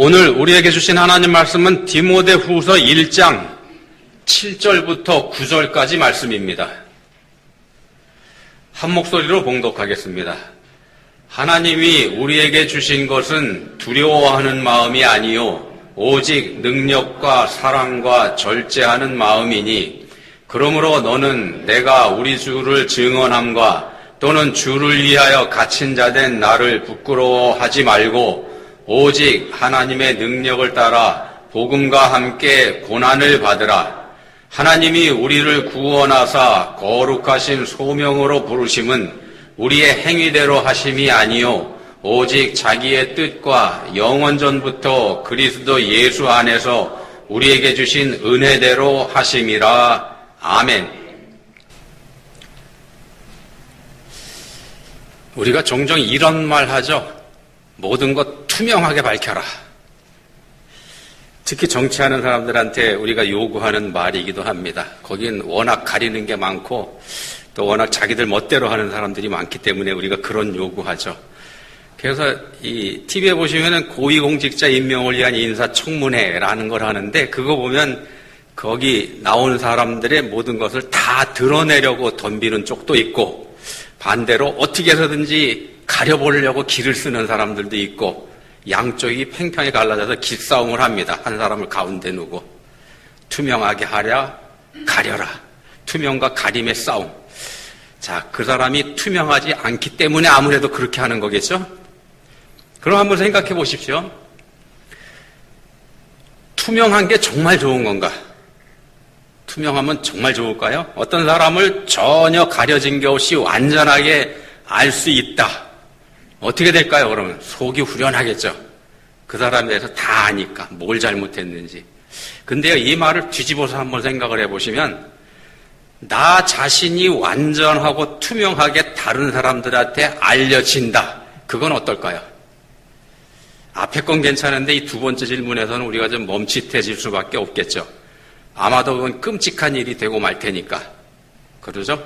오늘 우리에게 주신 하나님 말씀은 디모데 후서 1장 7절부터 9절까지 말씀입니다. 한 목소리로 봉독하겠습니다. 하나님이 우리에게 주신 것은 두려워하는 마음이 아니요 오직 능력과 사랑과 절제하는 마음이니 그러므로 너는 내가 우리 주를 증언함과 또는 주를 위하여 갇힌 자 된 나를 부끄러워하지 말고 오직 하나님의 능력을 따라 복음과 함께 고난을 받으라. 하나님이 우리를 구원하사 거룩하신 소명으로 부르심은 우리의 행위대로 하심이 아니요 오직 자기의 뜻과 영원 전부터 그리스도 예수 안에서 우리에게 주신 은혜대로 하심이라. 아멘. 우리가 종종 이런 말 하죠. 모든 것 투명하게 밝혀라. 특히 정치하는 사람들한테 우리가 요구하는 말이기도 합니다. 거긴 워낙 가리는 게 많고 또 워낙 자기들 멋대로 하는 사람들이 많기 때문에 우리가 그런 요구하죠. 그래서 이 TV에 보시면은 고위공직자 임명을 위한 인사청문회라는 걸 하는데 그거 보면 거기 나온 사람들의 모든 것을 다 드러내려고 덤비는 쪽도 있고 반대로 어떻게 해서든지 가려보려고 길을 쓰는 사람들도 있고 양쪽이 팽팽히 갈라져서 기싸움을 합니다. 한 사람을 가운데 두고 투명하게 하랴 가려라 투명과 가림의 싸움. 자, 그 사람이 투명하지 않기 때문에 아무래도 그렇게 하는 거겠죠? 그럼 한번 생각해 보십시오. 투명한 게 정말 좋은 건가? 투명하면 정말 좋을까요? 어떤 사람을 전혀 가려진 게 없이 완전하게 알 수 있다. 어떻게 될까요, 그러면? 속이 후련하겠죠. 그 사람에 대해서 다 아니까, 뭘 잘못했는지. 근데요, 이 말을 뒤집어서 한번 생각을 해보시면, 나 자신이 완전하고 투명하게 다른 사람들한테 알려진다. 그건 어떨까요? 앞에 건 괜찮은데 이 두 번째 질문에서는 우리가 좀 멈칫해질 수밖에 없겠죠. 아마도 그건 끔찍한 일이 되고 말 테니까. 그러죠?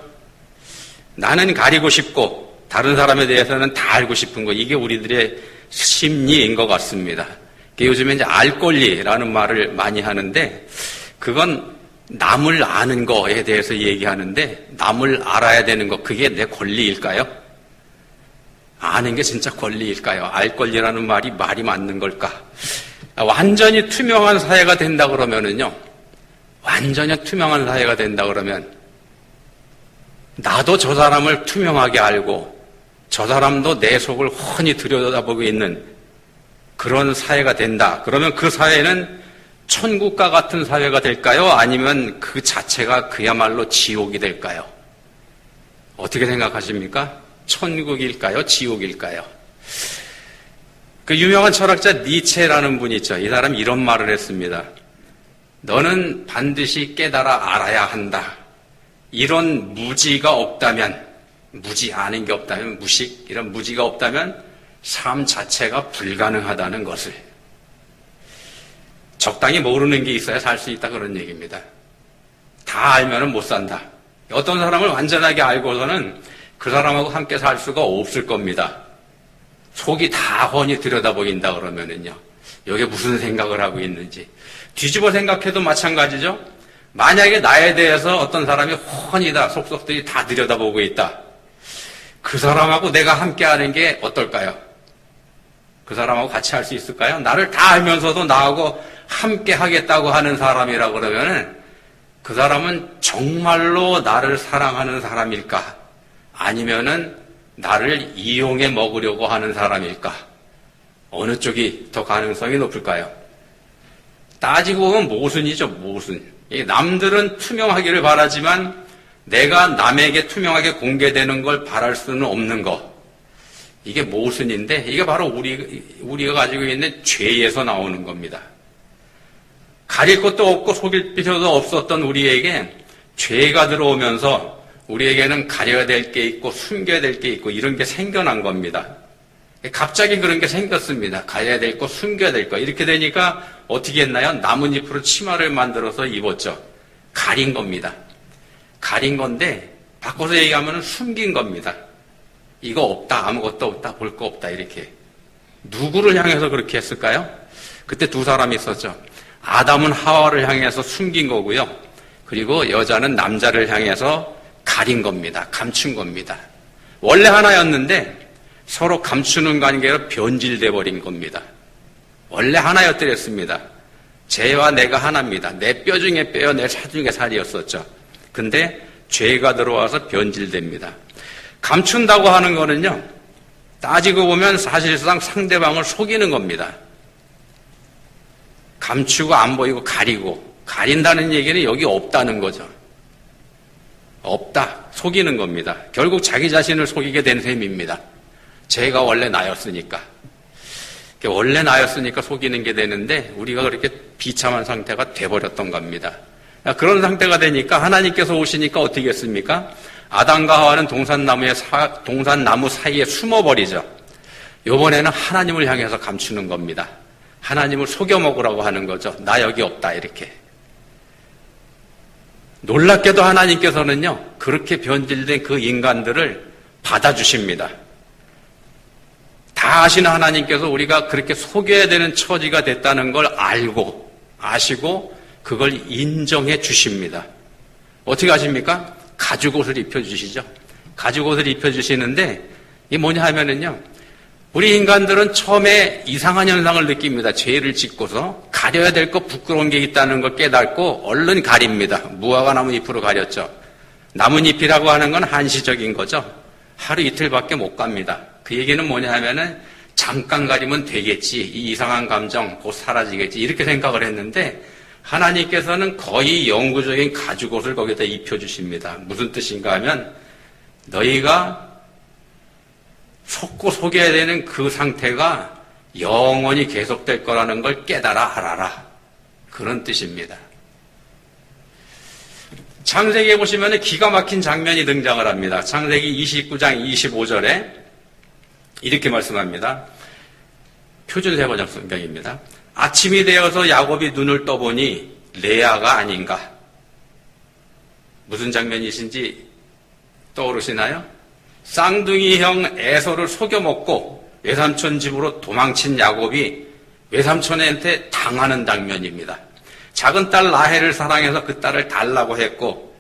나는 가리고 싶고 다른 사람에 대해서는 다 알고 싶은 거 이게 우리들의 심리인 것 같습니다. 요즘에 이제 알 권리라는 말을 많이 하는데 그건 남을 아는 거에 대해서 얘기하는데 남을 알아야 되는 거 그게 내 권리일까요? 아는 게 진짜 권리일까요? 알 권리라는 말이 말이 맞는 걸까? 완전히 투명한 사회가 된다 그러면은요. 완전히 투명한 사회가 된다 그러면 나도 저 사람을 투명하게 알고 저 사람도 내 속을 훤히 들여다보고 있는 그런 사회가 된다. 그러면 그 사회는 천국과 같은 사회가 될까요? 아니면 그 자체가 그야말로 지옥이 될까요? 어떻게 생각하십니까? 천국일까요? 지옥일까요? 그 유명한 철학자 니체라는 분이 있죠. 이 사람이 이런 말을 했습니다. 너는 반드시 깨달아 알아야 한다. 이런 무지가 없다면, 무지 아는 게 없다면, 무식, 이런 무지가 없다면 삶 자체가 불가능하다는 것을. 적당히 모르는 게 있어야 살 수 있다 그런 얘기입니다. 다 알면은 못 산다. 어떤 사람을 완전하게 알고서는 그 사람하고 함께 살 수가 없을 겁니다. 속이 다 훤히 들여다 보인다 그러면은요. 여기에 무슨 생각을 하고 있는지. 뒤집어 생각해도 마찬가지죠. 만약에 나에 대해서 어떤 사람이 훤히 다 속속들이 다 들여다보고 있다. 그 사람하고 내가 함께 하는 게 어떨까요? 그 사람하고 같이 할 수 있을까요? 나를 다 알면서도 나하고 함께 하겠다고 하는 사람이라 그러면은 그 사람은 정말로 나를 사랑하는 사람일까? 아니면은 나를 이용해 먹으려고 하는 사람일까? 어느 쪽이 더 가능성이 높을까요? 따지고 보면 모순이죠, 모순. 남들은 투명하기를 바라지만 내가 남에게 투명하게 공개되는 걸 바랄 수는 없는 것. 이게 모순인데 이게 바로 우리, 우리가 가지고 있는 죄에서 나오는 겁니다. 가릴 것도 없고 속일 필요도 없었던 우리에게 죄가 들어오면서 우리에게는 가려야 될 게 있고 숨겨야 될 게 있고 이런 게 생겨난 겁니다. 갑자기 그런 게 생겼습니다. 가려야 될 거, 숨겨야 될 거. 이렇게 되니까 어떻게 했나요? 나뭇잎으로 치마를 만들어서 입었죠. 가린 겁니다. 가린 건데 바꿔서 얘기하면 숨긴 겁니다. 이거 없다, 아무것도 없다, 볼 거 없다, 이렇게. 누구를 향해서 그렇게 했을까요? 그때 두 사람이 있었죠. 아담은 하와를 향해서 숨긴 거고요. 그리고 여자는 남자를 향해서 가린 겁니다. 감춘 겁니다. 원래 하나였는데 서로 감추는 관계로 변질돼 버린 겁니다. 원래 하나였더랬습니다. 죄와 내가 하나입니다. 내 뼈 중에 뼈요, 내살 중에 살이었었죠. 근데 죄가 들어와서 변질됩니다. 감춘다고 하는 거는요, 따지고 보면 사실상 상대방을 속이는 겁니다. 감추고 안 보이고 가리고, 가린다는 얘기는 여기 없다는 거죠. 없다. 속이는 겁니다. 결국 자기 자신을 속이게 된 셈입니다. 제가 원래 나였으니까. 원래 나였으니까 속이는 게 되는데 우리가 그렇게 비참한 상태가 돼버렸던 겁니다. 그런 상태가 되니까 하나님께서 오시니까 어떻게 했습니까? 아담과 하와는 동산나무의 사, 동산나무 사이에 숨어버리죠. 요번에는 하나님을 향해서 감추는 겁니다. 하나님을 속여 먹으라고 하는 거죠. 나 여기 없다 이렇게. 놀랍게도 하나님께서는요 그렇게 변질된 그 인간들을 받아주십니다. 다 아시는 하나님께서 우리가 그렇게 속여야 되는 처지가 됐다는 걸 알고 아시고 그걸 인정해 주십니다. 어떻게 하십니까? 가죽 옷을 입혀 주시죠. 가죽 옷을 입혀 주시는데 이게 뭐냐 하면은요. 우리 인간들은 처음에 이상한 현상을 느낍니다. 죄를 짓고서 가려야 될거 부끄러운 게 있다는 걸 깨닫고 얼른 가립니다. 무화과 나뭇잎으로 가렸죠. 나뭇잎이라고 하는 건 한시적인 거죠. 하루 이틀밖에 못 갑니다. 그 얘기는 뭐냐 하면은 잠깐 가리면 되겠지. 이 이상한 감정 곧 사라지겠지. 이렇게 생각을 했는데 하나님께서는 거의 영구적인 가죽옷을 거기다 입혀주십니다. 무슨 뜻인가 하면 너희가 속고 속여야 되는 그 상태가 영원히 계속될 거라는 걸 깨달아 알아라. 그런 뜻입니다. 창세기에 보시면 기가 막힌 장면이 등장을 합니다. 창세기 29장 25절에 이렇게 말씀합니다. 표준 세 번역 성경입니다. 아침이 되어서 야곱이 눈을 떠보니 레아가 아닌가. 무슨 장면이신지 떠오르시나요? 쌍둥이형 에서를 속여먹고 외삼촌 집으로 도망친 야곱이 외삼촌한테 당하는 장면입니다. 작은 딸 라헬을 사랑해서 그 딸을 달라고 했고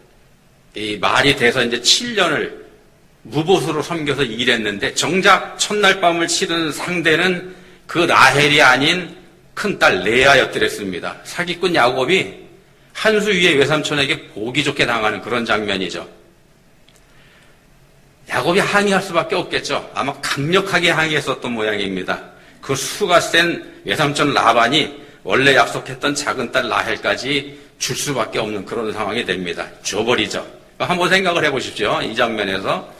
이 말이 돼서 이제 7년을 무보수로 섬겨서 일했는데 정작 첫날 밤을 치른 상대는 그 라헬이 아닌 큰딸 레아였더랬습니다. 사기꾼 야곱이 한수 위에 외삼촌에게 보기 좋게 당하는 그런 장면이죠. 야곱이 항의할 수밖에 없겠죠. 아마 강력하게 항의했었던 모양입니다. 그 수가 센 외삼촌 라반이 원래 약속했던 작은 딸 라헬까지 줄 수밖에 없는 그런 상황이 됩니다. 줘버리죠. 한번 생각을 해보십시오. 이 장면에서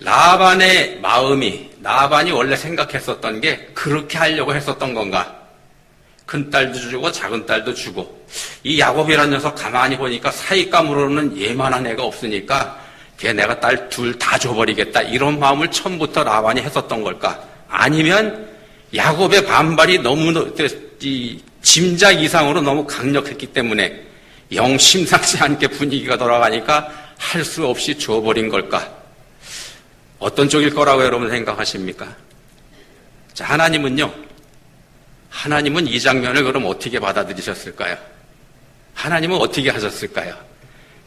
라반의 마음이 라반이 원래 생각했었던 게 그렇게 하려고 했었던 건가? 큰 딸도 주고 작은 딸도 주고 이 야곱이라는 녀석 가만히 보니까 사익감으로는 예만한 애가 없으니까 걔 내가 딸 둘 다 줘버리겠다 이런 마음을 처음부터 라반이 했었던 걸까? 아니면 야곱의 반발이 너무 이 짐작 이상으로 너무 강력했기 때문에 영 심상치 않게 분위기가 돌아가니까 할 수 없이 줘버린 걸까? 어떤 쪽일 거라고 여러분 생각하십니까? 자, 하나님은요, 하나님은 이 장면을 그럼 어떻게 받아들이셨을까요? 하나님은 어떻게 하셨을까요?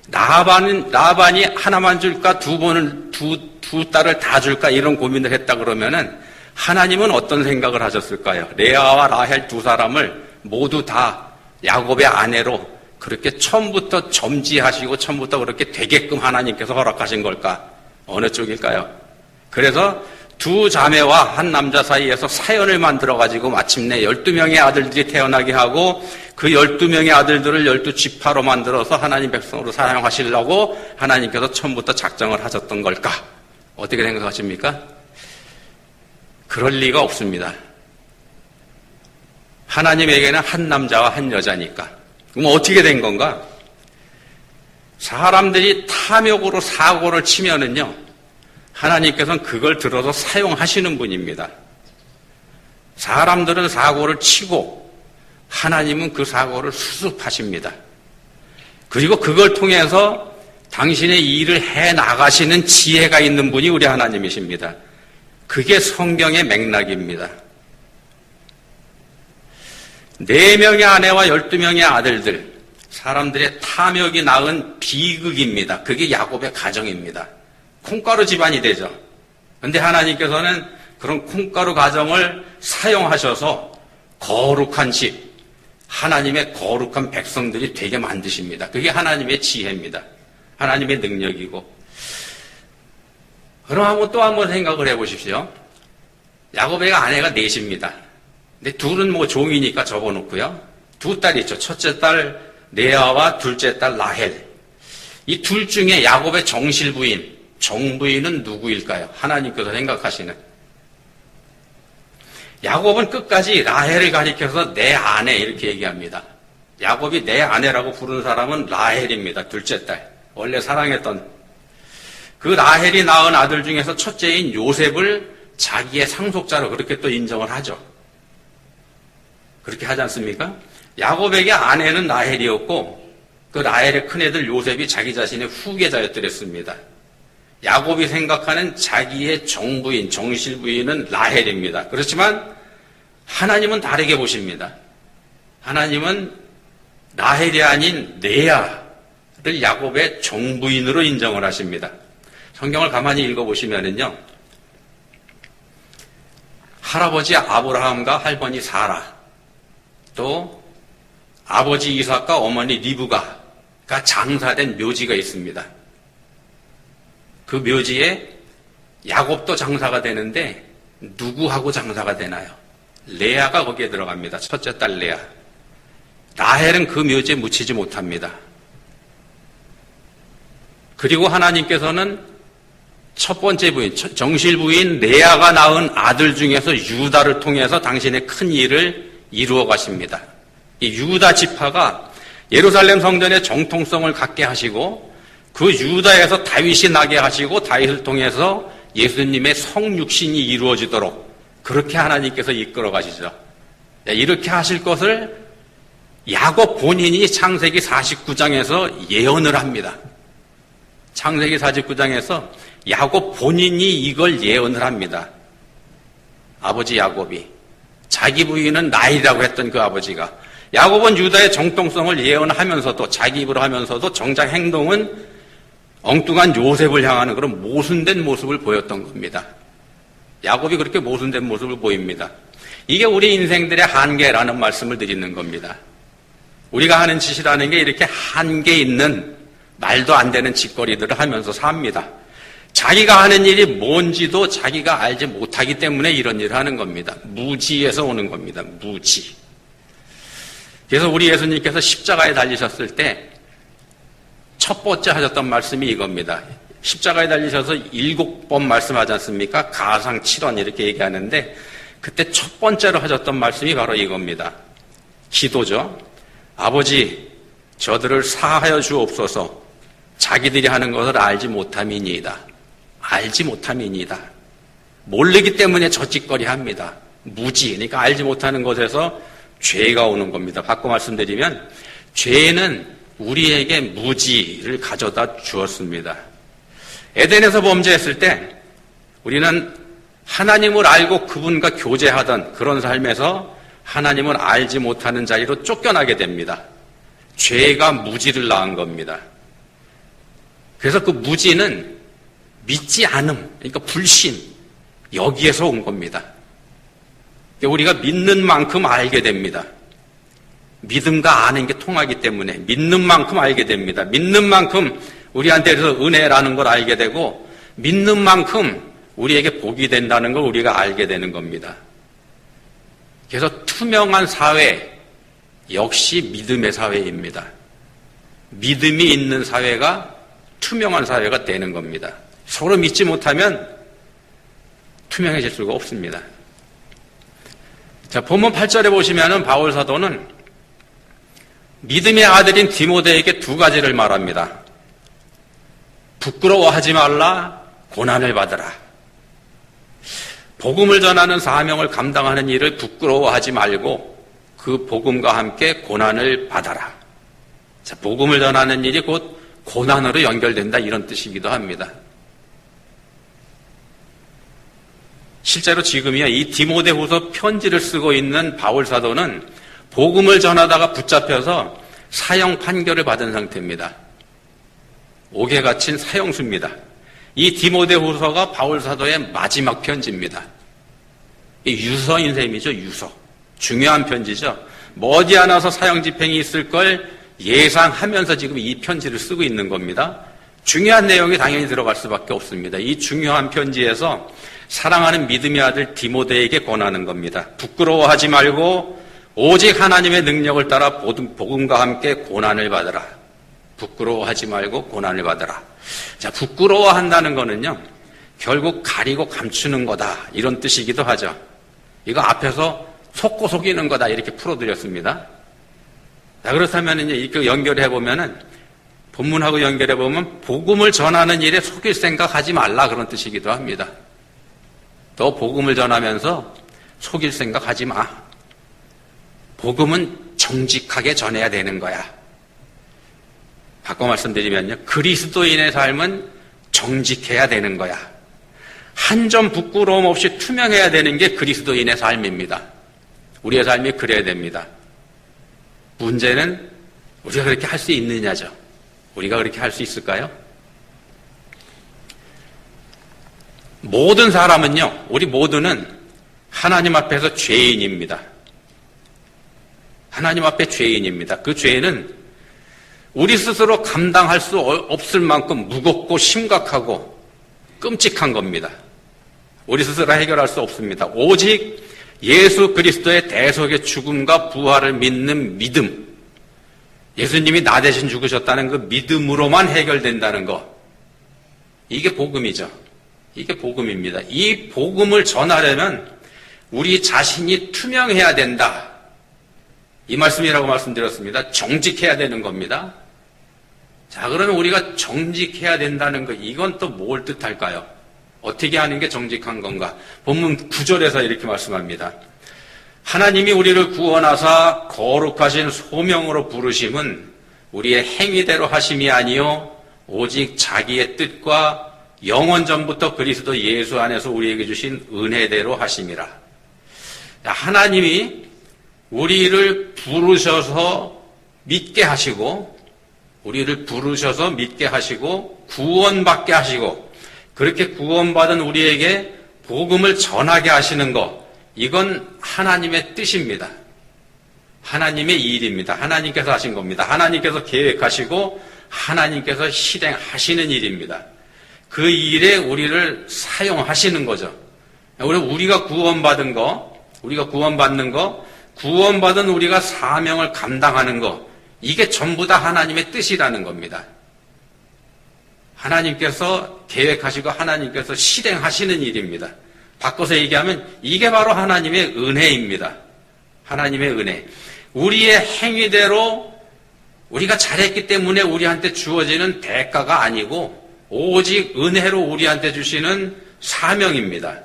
나반은, 나반이 하나만 줄까, 두 번을, 두, 두 딸을 다 줄까, 이런 고민을 했다 그러면은, 하나님은 어떤 생각을 하셨을까요? 레아와 라헬 두 사람을 모두 다 야곱의 아내로 그렇게 처음부터 점지하시고 처음부터 그렇게 되게끔 하나님께서 허락하신 걸까? 어느 쪽일까요? 그래서 두 자매와 한 남자 사이에서 사연을 만들어 가지고 마침내 12명의 아들들이 태어나게 하고 그 12명의 아들들을 12지파로 만들어서 하나님 백성으로 사용하시려고 하나님께서 처음부터 작정을 하셨던 걸까? 어떻게 생각하십니까? 그럴 리가 없습니다. 하나님에게는 한 남자와 한 여자니까. 그럼 어떻게 된 건가? 사람들이 탐욕으로 사고를 치면은요, 하나님께서는 그걸 들어서 사용하시는 분입니다. 사람들은 사고를 치고 하나님은 그 사고를 수습하십니다. 그리고 그걸 통해서 당신의 일을 해 나가시는 지혜가 있는 분이 우리 하나님이십니다. 그게 성경의 맥락입니다. 네 명의 아내와 열두 명의 아들들, 사람들의 탐욕이 낳은 비극입니다. 그게 야곱의 가정입니다. 콩가루 집안이 되죠. 근데 하나님께서는 그런 콩가루 가정을 사용하셔서 거룩한 집, 하나님의 거룩한 백성들이 되게 만드십니다. 그게 하나님의 지혜입니다. 하나님의 능력이고. 그럼 한번 또 한번 생각을 해보십시오. 야곱의 아내가 넷입니다. 근데 둘은 뭐 종이니까 접어놓고요. 두 딸이 있죠. 첫째 딸 네아와 둘째 딸 라헬. 이 둘 중에 야곱의 정실 부인, 정부인은 누구일까요? 하나님께서 생각하시는. 야곱은 끝까지 라헬을 가리켜서 내 아내 이렇게 얘기합니다. 야곱이 내 아내라고 부르는 사람은 라헬입니다. 둘째 딸. 원래 사랑했던 그 라헬이 낳은 아들 중에서 첫째인 요셉을 자기의 상속자로 그렇게 또 인정을 하죠. 그렇게 하지 않습니까? 야곱에게 아내는 라헬이었고 그 라헬의 큰애들 요셉이 자기 자신의 후계자였더랬습니다. 야곱이 생각하는 자기의 정부인, 정실부인은 라헬입니다. 그렇지만 하나님은 다르게 보십니다. 하나님은 라헬이 아닌 레아를 야곱의 정부인으로 인정을 하십니다. 성경을 가만히 읽어보시면은요, 할아버지 아브라함과 할머니 사라, 또 아버지 이삭과 어머니 리브가가 장사된 묘지가 있습니다. 그 묘지에 야곱도 장사가 되는데 누구하고 장사가 되나요? 레아가 거기에 들어갑니다. 첫째 딸 레아. 라헬은 그 묘지에 묻히지 못합니다. 그리고 하나님께서는 첫 번째 부인, 정실 부인 레아가 낳은 아들 중에서 유다를 통해서 당신의 큰 일을 이루어 가십니다. 이 유다 지파가 예루살렘 성전의 정통성을 갖게 하시고 그 유다에서 다윗이 나게 하시고 다윗을 통해서 예수님의 성육신이 이루어지도록 그렇게 하나님께서 이끌어 가시죠. 네, 이렇게 하실 것을 야곱 본인이 창세기 49장에서 예언을 합니다. 창세기 49장에서 야곱 본인이 이걸 예언을 합니다. 아버지 야곱이 자기 부인은 나이라고 했던 그 아버지가 야곱은 유다의 정통성을 예언하면서도 자기 입으로 하면서도 정작 행동은 엉뚱한 요셉을 향하는 그런 모순된 모습을 보였던 겁니다. 야곱이 그렇게 모순된 모습을 보입니다. 이게 우리 인생들의 한계라는 말씀을 드리는 겁니다. 우리가 하는 짓이라는 게 이렇게 한계 있는 말도 안 되는 짓거리들을 하면서 삽니다. 자기가 하는 일이 뭔지도 자기가 알지 못하기 때문에 이런 일을 하는 겁니다. 무지에서 오는 겁니다. 무지. 그래서 우리 예수님께서 십자가에 달리셨을 때 첫 번째 하셨던 말씀이 이겁니다. 십자가에 달리셔서 일곱 번 말씀하지 않습니까? 가상 칠원 이렇게 얘기하는데 그때 첫 번째로 하셨던 말씀이 바로 이겁니다. 기도죠. 아버지, 저들을 사하여 주옵소서. 자기들이 하는 것을 알지 못함이니이다. 알지 못함이니이다. 모르기 때문에 저짓거리 합니다. 무지, 그러니까 알지 못하는 것에서 죄가 오는 겁니다. 바꿔 말씀드리면 죄는 우리에게 무지를 가져다 주었습니다. 에덴에서 범죄했을 때 우리는 하나님을 알고 그분과 교제하던 그런 삶에서 하나님을 알지 못하는 자리로 쫓겨나게 됩니다. 죄가 무지를 낳은 겁니다. 그래서 그 무지는 믿지 않음, 그러니까 불신, 여기에서 온 겁니다. 우리가 믿는 만큼 알게 됩니다. 믿음과 아는 게 통하기 때문에 믿는 만큼 알게 됩니다. 믿는 만큼 우리한테서 은혜라는 걸 알게 되고 믿는 만큼 우리에게 복이 된다는 걸 우리가 알게 되는 겁니다. 그래서 투명한 사회 역시 믿음의 사회입니다. 믿음이 있는 사회가 투명한 사회가 되는 겁니다. 서로 믿지 못하면 투명해질 수가 없습니다. 자, 본문 8절에 보시면은 바울 사도는 믿음의 아들인 디모데에게 두 가지를 말합니다. 부끄러워하지 말라, 고난을 받으라. 복음을 전하는 사명을 감당하는 일을 부끄러워하지 말고 그 복음과 함께 고난을 받아라. 자, 복음을 전하는 일이 곧 고난으로 연결된다 이런 뜻이기도 합니다. 실제로 지금이야 이 디모데후서 편지를 쓰고 있는 바울 사도는 복음을 전하다가 붙잡혀서 사형 판결을 받은 상태입니다. 옥에 갇힌 사형수입니다. 이 디모데 후서가 바울 사도의 마지막 편지입니다. 이 유서 인 셈이죠, 유서. 중요한 편지죠. 머지않아서 사형 집행이 있을 걸 예상하면서 지금 이 편지를 쓰고 있는 겁니다. 중요한 내용이 당연히 들어갈 수밖에 없습니다. 이 중요한 편지에서 사랑하는 믿음의 아들 디모데에게 권하는 겁니다. 부끄러워하지 말고 오직 하나님의 능력을 따라 복음과 함께 고난을 받으라. 부끄러워하지 말고 고난을 받으라. 자, 부끄러워한다는 거는요, 결국 가리고 감추는 거다. 이런 뜻이기도 하죠. 이거 앞에서 속고 속이는 거다. 이렇게 풀어드렸습니다. 자, 그렇다면 이제 이렇게 연결해 보면은, 본문하고 연결해 보면, 복음을 전하는 일에 속일 생각 하지 말라. 그런 뜻이기도 합니다. 또 복음을 전하면서 속일 생각 하지 마. 복음은 정직하게 전해야 되는 거야. 바꿔 말씀드리면요. 그리스도인의 삶은 정직해야 되는 거야. 한 점 부끄러움 없이 투명해야 되는 게 그리스도인의 삶입니다. 우리의 삶이 그래야 됩니다. 문제는 우리가 그렇게 할 수 있느냐죠. 우리가 그렇게 할 수 있을까요? 모든 사람은요, 우리 모두는 하나님 앞에서 죄인입니다. 하나님 앞에 죄인입니다. 그 죄는 우리 스스로 감당할 수 없을 만큼 무겁고 심각하고 끔찍한 겁니다. 우리 스스로 해결할 수 없습니다. 오직 예수 그리스도의 대속의 죽음과 부활을 믿는 믿음. 예수님이 나 대신 죽으셨다는 그 믿음으로만 해결된다는 거. 이게 복음이죠. 이게 복음입니다. 이 복음을 전하려면 우리 자신이 투명해야 된다. 이 말씀이라고 말씀드렸습니다. 정직해야 되는 겁니다. 자, 그러면 우리가 정직해야 된다는 거, 이건 또 뭘 뜻할까요? 어떻게 하는 게 정직한 건가? 본문 9절에서 이렇게 말씀합니다. 하나님이 우리를 구원하사 거룩하신 소명으로 부르심은 우리의 행위대로 하심이 아니요 오직 자기의 뜻과 영원 전부터 그리스도 예수 안에서 우리에게 주신 은혜대로 하심이라. 하나님이 우리를 부르셔서 믿게 하시고 우리를 부르셔서 믿게 하시고 구원받게 하시고 그렇게 구원받은 우리에게 복음을 전하게 하시는 것 이건 하나님의 뜻입니다. 하나님의 일입니다. 하나님께서 하신 겁니다. 하나님께서 계획하시고 하나님께서 실행하시는 일입니다. 그 일에 우리를 사용하시는 거죠. 우리가 구원받은 거, 우리가 구원받는 거, 구원받은 우리가 사명을 감당하는 거, 이게 전부 다 하나님의 뜻이라는 겁니다. 하나님께서 계획하시고 하나님께서 실행하시는 일입니다. 바꿔서 얘기하면 이게 바로 하나님의 은혜입니다. 하나님의 은혜. 우리의 행위대로 우리가 잘했기 때문에 우리한테 주어지는 대가가 아니고 오직 은혜로 우리한테 주시는 사명입니다.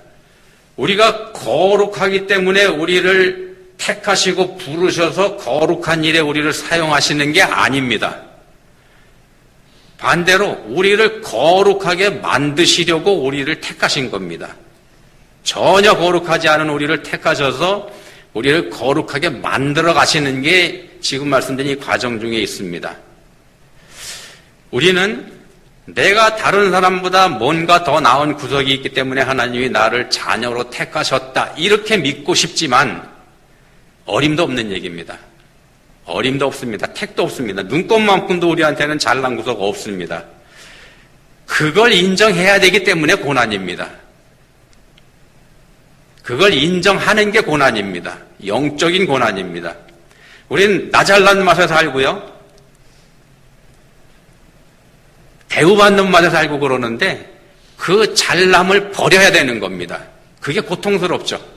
우리가 거룩하기 때문에 우리를 택하시고 부르셔서 거룩한 일에 우리를 사용하시는 게 아닙니다. 반대로 우리를 거룩하게 만드시려고 우리를 택하신 겁니다. 전혀 거룩하지 않은 우리를 택하셔서 우리를 거룩하게 만들어 가시는 게 지금 말씀드린 이 과정 중에 있습니다. 우리는 내가 다른 사람보다 뭔가 더 나은 구석이 있기 때문에 하나님이 나를 자녀로 택하셨다. 이렇게 믿고 싶지만 어림도 없는 얘기입니다. 어림도 없습니다. 택도 없습니다. 눈꽃만큼도 우리한테는 잘난 구석 없습니다. 그걸 인정해야 되기 때문에 고난입니다. 그걸 인정하는 게 고난입니다. 영적인 고난입니다. 우린 나 잘난 맛에 살고요. 대우받는 맛에 살고 그러는데 그 잘남을 버려야 되는 겁니다. 그게 고통스럽죠.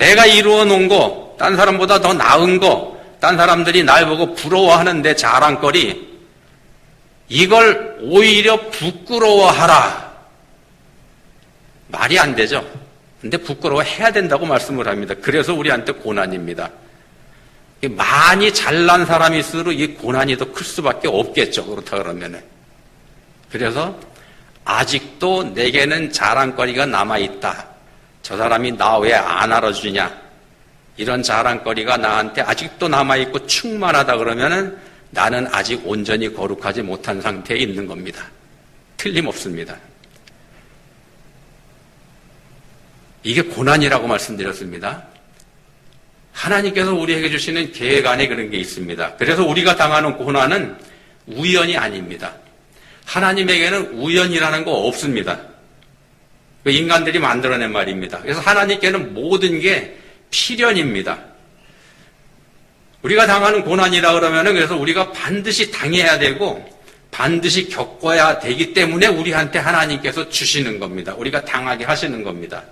내가 이루어 놓은 거, 딴 사람보다 더 나은 거, 딴 사람들이 날 보고 부러워하는 내 자랑거리, 이걸 오히려 부끄러워하라. 말이 안 되죠. 근데 부끄러워해야 된다고 말씀을 합니다. 그래서 우리한테 고난입니다. 많이 잘난 사람일수록 이 고난이 더 클 수밖에 없겠죠. 그렇다 그러면은. 그래서 아직도 내게는 자랑거리가 남아있다. 저 사람이 나 왜 안 알아주냐? 이런 자랑거리가 나한테 아직도 남아있고 충만하다 그러면은 나는 아직 온전히 거룩하지 못한 상태에 있는 겁니다. 틀림없습니다. 이게 고난이라고 말씀드렸습니다. 하나님께서 우리에게 주시는 계획 안에 그런 게 있습니다. 그래서 우리가 당하는 고난은 우연이 아닙니다. 하나님에게는 우연이라는 거 없습니다. 그 인간들이 만들어낸 말입니다. 그래서 하나님께는 모든 게 필연입니다. 우리가 당하는 고난이라 그러면은 그래서 우리가 반드시 당해야 되고 반드시 겪어야 되기 때문에 우리한테 하나님께서 주시는 겁니다. 우리가 당하게 하시는 겁니다.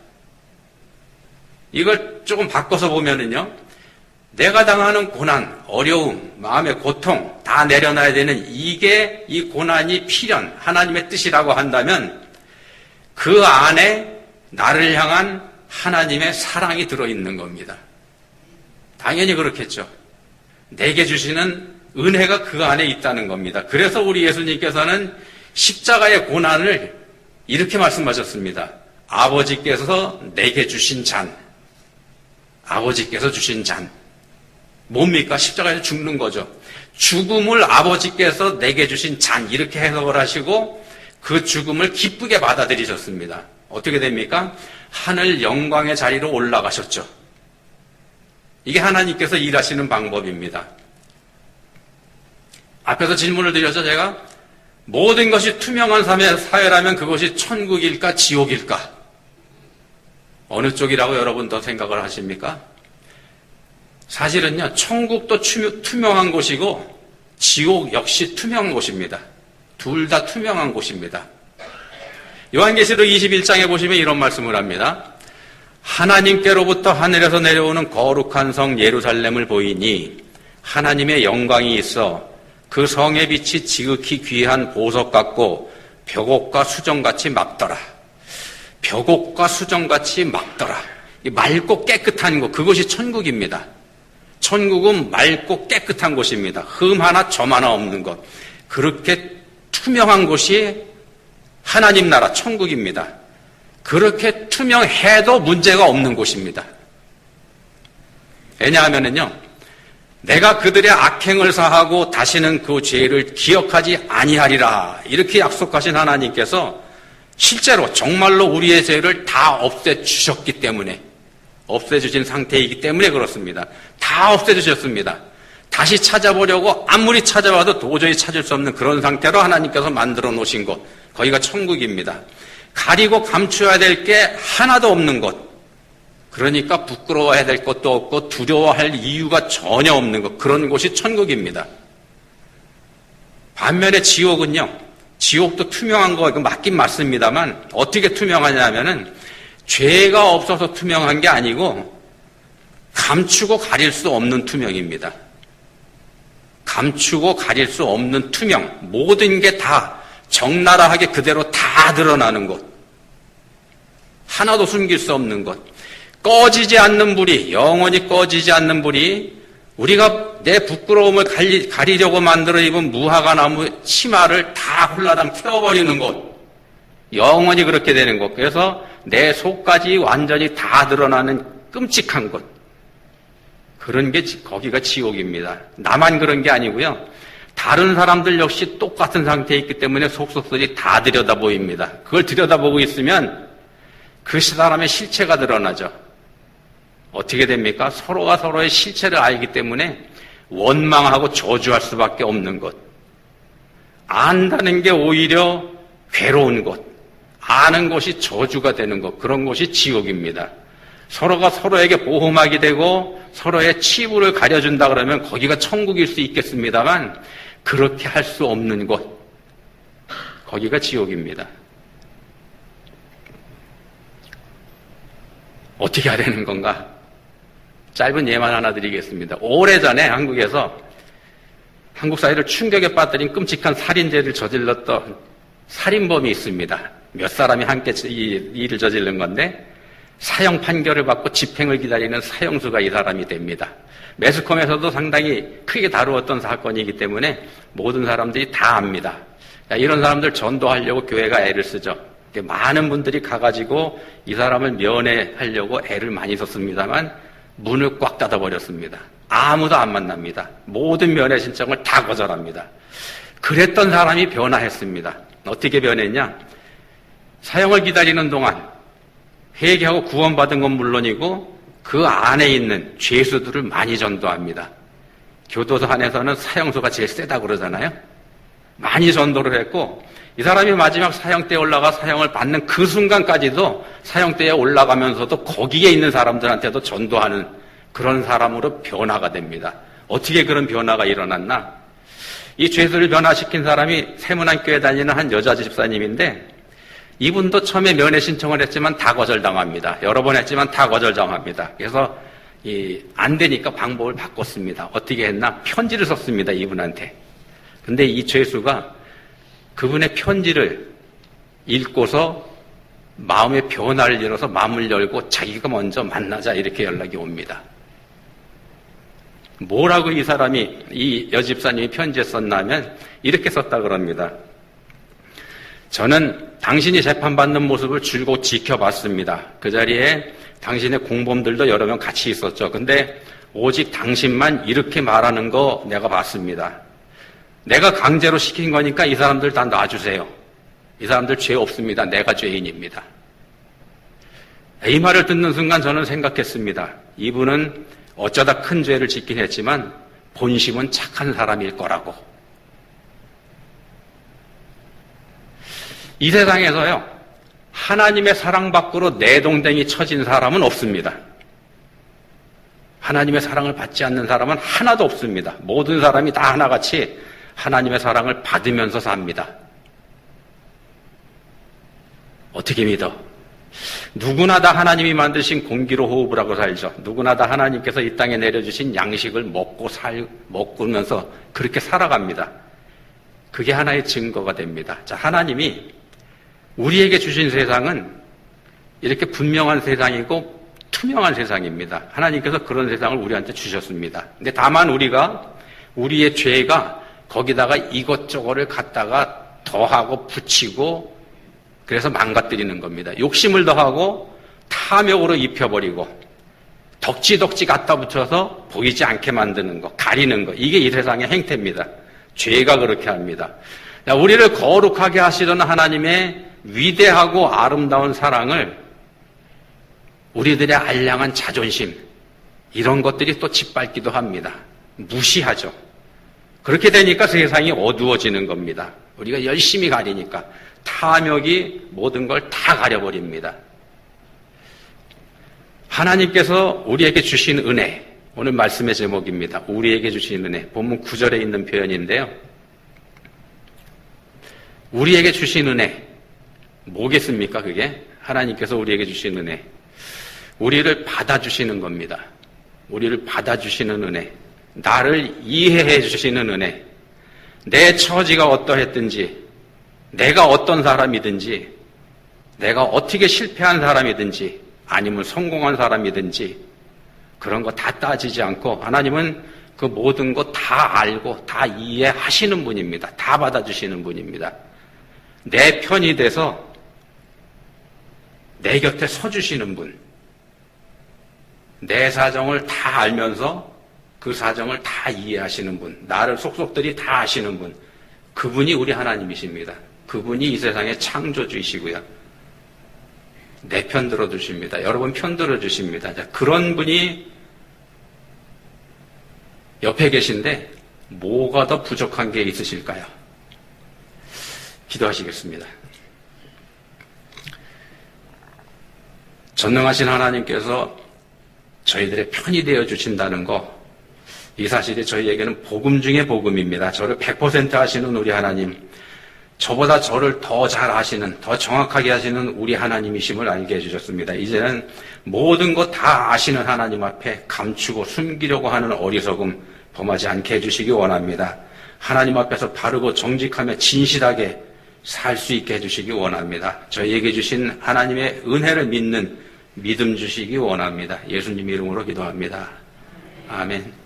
이걸 조금 바꿔서 보면은요. 내가 당하는 고난, 어려움, 마음의 고통 다 내려놔야 되는 이게 이 고난이 필연, 하나님의 뜻이라고 한다면 그 안에 나를 향한 하나님의 사랑이 들어있는 겁니다. 당연히 그렇겠죠. 내게 주시는 은혜가 그 안에 있다는 겁니다. 그래서 우리 예수님께서는 십자가의 고난을 이렇게 말씀하셨습니다. 아버지께서 내게 주신 잔. 아버지께서 주신 잔. 뭡니까? 십자가에서 죽는 거죠. 죽음을 아버지께서 내게 주신 잔. 이렇게 해석을 하시고 그 죽음을 기쁘게 받아들이셨습니다. 어떻게 됩니까? 하늘 영광의 자리로 올라가셨죠. 이게 하나님께서 일하시는 방법입니다. 앞에서 질문을 드렸죠, 제가. 모든 것이 투명한 사회라면 그것이 천국일까, 지옥일까? 어느 쪽이라고 여러분 더 생각을 하십니까? 사실은요, 천국도 투명한 곳이고, 지옥 역시 투명한 곳입니다. 둘 다 투명한 곳입니다. 요한계시록 21장에 보시면 이런 말씀을 합니다. 하나님께로부터 하늘에서 내려오는 거룩한 성 예루살렘을 보이니 하나님의 영광이 있어 그 성의 빛이 지극히 귀한 보석 같고 벽옥과 수정같이 막더라. 벽옥과 수정같이 막더라. 맑고 깨끗한 곳, 그것이 천국입니다. 천국은 맑고 깨끗한 곳입니다. 흠 하나 점 하나 없는 것. 그렇게 투명한 곳이 하나님 나라 천국입니다. 그렇게 투명해도 문제가 없는 곳입니다. 왜냐하면요, 내가 그들의 악행을 사하고 다시는 그 죄를 기억하지 아니하리라 이렇게 약속하신 하나님께서 실제로 정말로 우리의 죄를 다 없애 주셨기 때문에 없애 주신 상태이기 때문에 그렇습니다. 다 없애 주셨습니다. 다시 찾아보려고 아무리 찾아봐도 도저히 찾을 수 없는 그런 상태로 하나님께서 만들어 놓으신 곳 거기가 천국입니다. 가리고 감추어야 될 게 하나도 없는 것. 그러니까 부끄러워해야 될 것도 없고 두려워할 이유가 전혀 없는 것. 그런 곳이 천국입니다. 반면에 지옥은요. 지옥도 투명한 거 이거 맞긴 맞습니다만 어떻게 투명하냐면은 죄가 없어서 투명한 게 아니고 감추고 가릴 수 없는 투명입니다. 감추고 가릴 수 없는 투명. 모든 게 다 적나라하게 그대로 다 드러나는 것. 하나도 숨길 수 없는 것. 꺼지지 않는 불이, 영원히 꺼지지 않는 불이 우리가 내 부끄러움을 가리, 려고 만들어 입은 무화과 나무 치마를 다 홀라당 태워버리는 것. 영원히 그렇게 되는 것. 그래서 내 속까지 완전히 다 드러나는 끔찍한 것. 그런 게 거기가 지옥입니다. 나만 그런 게 아니고요. 다른 사람들 역시 똑같은 상태에 있기 때문에 속속들이 다 들여다 보입니다. 그걸 들여다보고 있으면 그 사람의 실체가 드러나죠. 어떻게 됩니까? 서로가 서로의 실체를 알기 때문에 원망하고 저주할 수밖에 없는 것. 안다는 게 오히려 괴로운 것. 아는 것이 저주가 되는 것. 그런 것이 지옥입니다. 서로가 서로에게 보호막이 되고 서로의 치부를 가려준다 그러면 거기가 천국일 수 있겠습니다만 그렇게 할 수 없는 곳, 거기가 지옥입니다. 어떻게 해야 되는 건가? 짧은 예만 하나 드리겠습니다. 오래전에 한국에서 한국 사회를 충격에 빠뜨린 끔찍한 살인죄를 저질렀던 살인범이 있습니다. 몇 사람이 함께 이 일을 저지른 건데 사형 판결을 받고 집행을 기다리는 사형수가 이 사람이 됩니다. 매스컴에서도 상당히 크게 다루었던 사건이기 때문에 모든 사람들이 다 압니다. 이런 사람들 전도하려고 교회가 애를 쓰죠. 많은 분들이 가가지고 이 사람을 면회하려고 애를 많이 썼습니다만 문을 꽉 닫아버렸습니다. 아무도 안 만납니다. 모든 면회 신청을 다 거절합니다. 그랬던 사람이 변화했습니다. 어떻게 변했냐? 사형을 기다리는 동안 회개하고 구원받은 건 물론이고 그 안에 있는 죄수들을 많이 전도합니다. 교도소 안에서는 사형수가 제일 세다 그러잖아요. 많이 전도를 했고 이 사람이 마지막 사형대에 올라가 사형을 받는 그 순간까지도 사형대에 올라가면서도 거기에 있는 사람들한테도 전도하는 그런 사람으로 변화가 됩니다. 어떻게 그런 변화가 일어났나? 이 죄수를 변화시킨 사람이 세문안 교회 다니는 한 여자 집사님인데 이분도 처음에 면회 신청을 했지만 다 거절당합니다. 여러 번 했지만 다 거절당합니다. 그래서 이, 안 되니까 방법을 바꿨습니다. 어떻게 했나? 편지를 썼습니다. 이분한테. 근데 이 죄수가 그분의 편지를 읽고서 마음의 변화를 열어서 마음을 열고 자기가 먼저 만나자 이렇게 연락이 옵니다. 뭐라고 이 사람이 이 여집사님이 편지에 썼냐면 이렇게 썼다 그럽니다. 저는 당신이 재판받는 모습을 줄곧 지켜봤습니다. 그 자리에 당신의 공범들도 여러 명 같이 있었죠. 근데 오직 당신만 이렇게 말하는 거 내가 봤습니다. 내가 강제로 시킨 거니까 이 사람들 다 놔주세요. 이 사람들 죄 없습니다. 내가 죄인입니다. 이 말을 듣는 순간 저는 생각했습니다. 이분은 어쩌다 큰 죄를 짓긴 했지만 본심은 착한 사람일 거라고. 이 세상에서요, 하나님의 사랑 밖으로 내동댕이 쳐진 사람은 없습니다. 하나님의 사랑을 받지 않는 사람은 하나도 없습니다. 모든 사람이 다 하나같이 하나님의 사랑을 받으면서 삽니다. 어떻게 믿어? 누구나 다 하나님이 만드신 공기로 호흡을 하고 살죠. 누구나 다 하나님께서 이 땅에 내려주신 양식을 먹고 살, 먹으면서 그렇게 살아갑니다. 그게 하나의 증거가 됩니다. 자, 하나님이 우리에게 주신 세상은 이렇게 분명한 세상이고 투명한 세상입니다. 하나님께서 그런 세상을 우리한테 주셨습니다. 근데 다만 우리가 우리의 죄가 거기다가 이것저것을 갖다가 더하고 붙이고 그래서 망가뜨리는 겁니다. 욕심을 더하고 탐욕으로 입혀버리고 덕지덕지 갖다 붙여서 보이지 않게 만드는 거, 가리는 거. 이게 이 세상의 행태입니다. 죄가 그렇게 합니다. 우리를 거룩하게 하시던 하나님의 위대하고 아름다운 사랑을 우리들의 알량한 자존심, 이런 것들이 또 짓밟기도 합니다. 무시하죠. 그렇게 되니까 세상이 어두워지는 겁니다. 우리가 열심히 가리니까 탐욕이 모든 걸 다 가려버립니다. 하나님께서 우리에게 주신 은혜, 오늘 말씀의 제목입니다. 우리에게 주신 은혜. 본문 9절에 있는 표현인데요. 우리에게 주신 은혜. 뭐겠습니까, 그게? 하나님께서 우리에게 주신 은혜. 우리를 받아주시는 겁니다. 우리를 받아주시는 은혜. 나를 이해해 주시는 은혜. 내 처지가 어떠했든지, 내가 어떤 사람이든지, 내가 어떻게 실패한 사람이든지, 아니면 성공한 사람이든지, 그런 거 다 따지지 않고, 하나님은 그 모든 거다 알고, 다 이해하시는 분입니다. 다 받아주시는 분입니다. 내 편이 돼서, 내 곁에 서주시는 분. 내 사정을 다 알면서 그 사정을 다 이해하시는 분, 나를 속속들이 다 아시는 분, 그분이 우리 하나님이십니다. 그분이 이 세상의 창조주이시고요. 내 편 들어주십니다. 여러분 편 들어주십니다. 자, 그런 분이 옆에 계신데 뭐가 더 부족한 게 있으실까요? 기도하시겠습니다. 전능하신 하나님께서 저희들의 편이 되어 주신다는 거, 이 사실이 저희에게는 복음 중의 복음입니다. 저를 100% 아시는 우리 하나님, 저보다 저를 더 잘 아시는, 더 정확하게 하시는 우리 하나님이심을 알게 해주셨습니다. 이제는 모든 것 다 아시는 하나님 앞에 감추고 숨기려고 하는 어리석음 범하지 않게 해주시기 원합니다. 하나님 앞에서 바르고 정직하며 진실하게 살 수 있게 해주시기 원합니다. 저희에게 주신 하나님의 은혜를 믿는 믿음 주시기 원합니다. 예수님 이름으로 기도합니다. 아멘.